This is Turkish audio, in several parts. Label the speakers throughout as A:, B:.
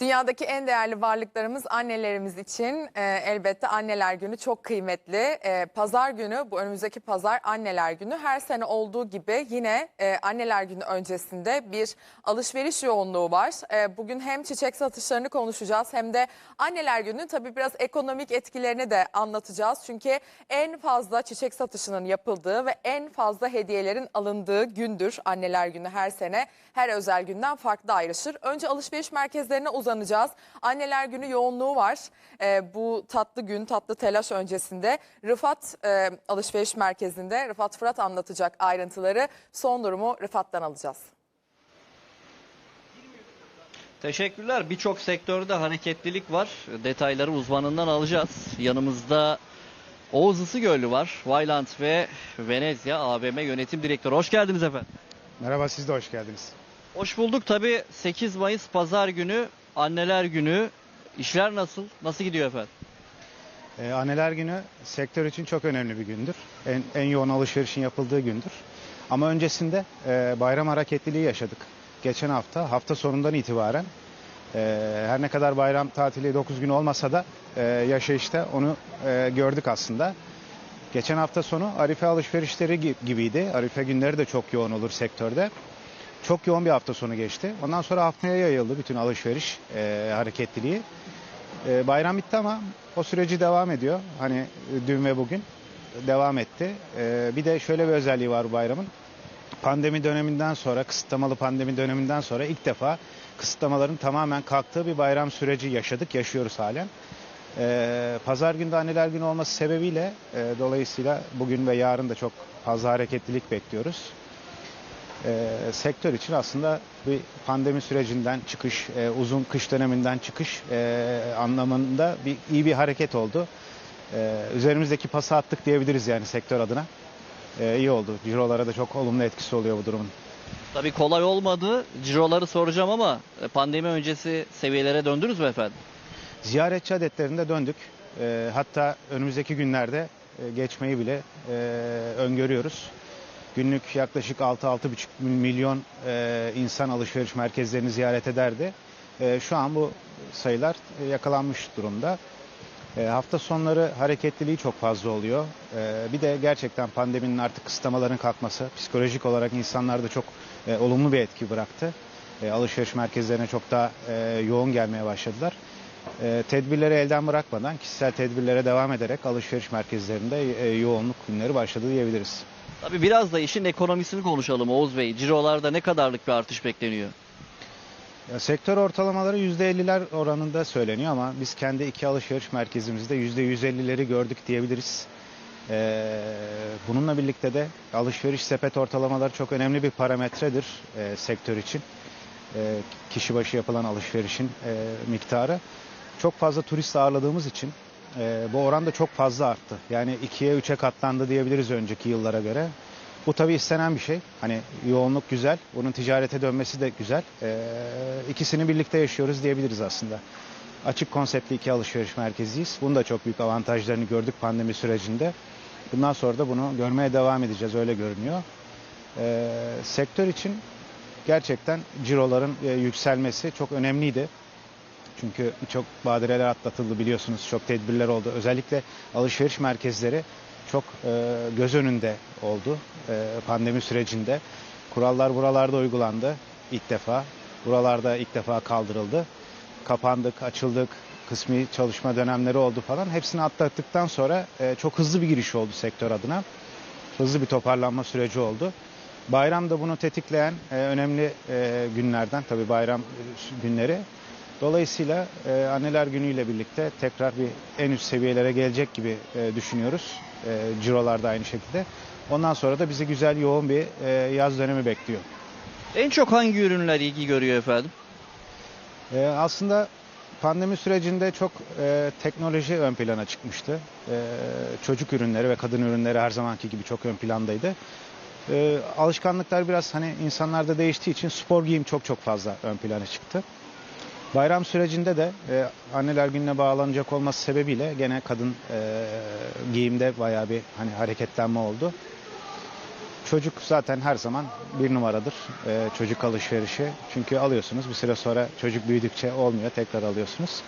A: Dünyadaki en değerli varlıklarımız annelerimiz için e, elbette anneler günü çok kıymetli. E, pazar günü bu önümüzdeki pazar anneler günü her sene olduğu gibi yine e, anneler günü öncesinde bir alışveriş yoğunluğu var. E, bugün hem çiçek satışlarını konuşacağız hem de anneler günü tabii biraz ekonomik etkilerini de anlatacağız. Çünkü en fazla çiçek satışının yapıldığı ve en fazla hediyelerin alındığı gündür anneler günü her sene. Her özel günden farklı ayrışır. Önce alışveriş merkezlerine uzanacağız. Anneler günü yoğunluğu var. Ee, bu tatlı gün, tatlı telaş öncesinde Rıfat e, alışveriş merkezinde Rıfat Fırat anlatacak ayrıntıları. Son durumu Rıfat'tan alacağız.
B: Teşekkürler. Birçok sektörde hareketlilik var. Detayları uzmanından alacağız. Yanımızda Oğuz Isıgöllü var. Vayland ve Venezia AVM Yönetim Direktörü. Hoş geldiniz efendim.
C: Merhaba siz de hoş geldiniz.
B: Hoş bulduk. Tabii 8 Mayıs Pazar günü, Anneler Günü. İşler nasıl? Nasıl gidiyor efendim?
C: Ee, Anneler Günü sektör için çok önemli bir gündür. En, en yoğun alışverişin yapıldığı gündür. Ama öncesinde e, bayram hareketliliği yaşadık. Geçen hafta, hafta sonundan itibaren e, her ne kadar bayram tatili 9 gün olmasa da e, yaşayışta onu e, gördük aslında. Geçen hafta sonu Arife alışverişleri gi- gibiydi. Arife günleri de çok yoğun olur sektörde. Çok yoğun bir hafta sonu geçti. Ondan sonra haftaya yayıldı bütün alışveriş e, hareketliliği. E, bayram bitti ama o süreci devam ediyor. Hani e, dün ve bugün devam etti. E, bir de şöyle bir özelliği var bu bayramın. Pandemi döneminden sonra, kısıtlamalı pandemi döneminden sonra ilk defa kısıtlamaların tamamen kalktığı bir bayram süreci yaşadık, yaşıyoruz halen. E, Pazar günde anneler günü olması sebebiyle e, dolayısıyla bugün ve yarın da çok fazla hareketlilik bekliyoruz e, sektör için aslında bir pandemi sürecinden çıkış, e, uzun kış döneminden çıkış e, anlamında bir iyi bir hareket oldu. E, üzerimizdeki pası attık diyebiliriz yani sektör adına. E, iyi oldu. Cirolara da çok olumlu etkisi oluyor bu durumun.
B: Tabii kolay olmadı. Ciroları soracağım ama e, pandemi öncesi seviyelere döndünüz mü efendim?
C: Ziyaretçi adetlerinde döndük. E, hatta önümüzdeki günlerde e, geçmeyi bile e, öngörüyoruz. Günlük yaklaşık 6-6,5 milyon e, insan alışveriş merkezlerini ziyaret ederdi. E, şu an bu sayılar e, yakalanmış durumda. E, hafta sonları hareketliliği çok fazla oluyor. E, bir de gerçekten pandeminin artık kısıtlamaların kalkması psikolojik olarak insanlarda çok e, olumlu bir etki bıraktı. E, alışveriş merkezlerine çok daha e, yoğun gelmeye başladılar. E, tedbirleri elden bırakmadan kişisel tedbirlere devam ederek alışveriş merkezlerinde e, yoğunluk günleri başladı diyebiliriz.
B: Tabii biraz da işin ekonomisini konuşalım Oğuz Bey. Cirolarda ne kadarlık bir artış bekleniyor?
C: Ya, sektör ortalamaları %50'ler oranında söyleniyor ama biz kendi iki alışveriş merkezimizde %150'leri gördük diyebiliriz. Ee, bununla birlikte de alışveriş sepet ortalamaları çok önemli bir parametredir e, sektör için. E, kişi başı yapılan alışverişin e, miktarı. Çok fazla turist ağırladığımız için e, bu oran da çok fazla arttı. Yani ikiye üçe katlandı diyebiliriz önceki yıllara göre. Bu tabii istenen bir şey. Hani yoğunluk güzel, bunun ticarete dönmesi de güzel. Ee, ikisini birlikte yaşıyoruz diyebiliriz aslında. Açık konseptli iki alışveriş merkeziyiz. Bunun da çok büyük avantajlarını gördük pandemi sürecinde. Bundan sonra da bunu görmeye devam edeceğiz, öyle görünüyor. Ee, sektör için gerçekten ciroların e, yükselmesi çok önemliydi. Çünkü çok badireler atlatıldı biliyorsunuz, çok tedbirler oldu. Özellikle alışveriş merkezleri çok e, göz önünde oldu e, pandemi sürecinde. Kurallar buralarda uygulandı ilk defa. Buralarda ilk defa kaldırıldı. Kapandık, açıldık, kısmi çalışma dönemleri oldu falan. Hepsini atlattıktan sonra e, çok hızlı bir giriş oldu sektör adına. Hızlı bir toparlanma süreci oldu. Bayram da bunu tetikleyen e, önemli e, günlerden tabii bayram e, günleri. Dolayısıyla e, anneler günüyle birlikte tekrar bir en üst seviyelere gelecek gibi e, düşünüyoruz. E, cirolar da aynı şekilde. Ondan sonra da bizi güzel yoğun bir e, yaz dönemi bekliyor.
B: En çok hangi ürünler ilgi görüyor efendim?
C: E, aslında pandemi sürecinde çok e, teknoloji ön plana çıkmıştı. E, çocuk ürünleri ve kadın ürünleri her zamanki gibi çok ön plandaydı. E, alışkanlıklar biraz hani insanlarda değiştiği için spor giyim çok çok fazla ön plana çıktı. Bayram sürecinde de e, anneler gününe bağlanacak olması sebebiyle gene kadın e, giyimde bayağı bir hani hareketlenme oldu. çocuk zaten her zaman bir numaradır e, çocuk alışverişi. Çünkü alıyorsunuz bir süre sonra çocuk büyüdükçe olmuyor tekrar alıyorsunuz.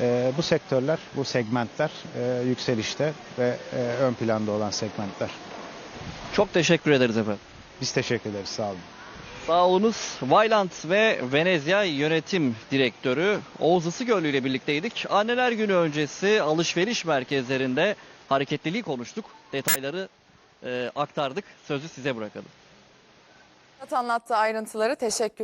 C: E, bu sektörler, bu segmentler e, yükselişte ve e, ön planda olan segmentler.
B: Çok teşekkür ederiz efendim.
C: Biz teşekkür ederiz sağ olun.
B: Olunuz. Vayland ve Venezia Yönetim Direktörü Oğuz Isıgöllü ile birlikteydik. Anneler Günü öncesi alışveriş merkezlerinde hareketliliği konuştuk. Detayları e, aktardık. Sözü size bırakalım.
A: Anlattığı ayrıntıları teşekkür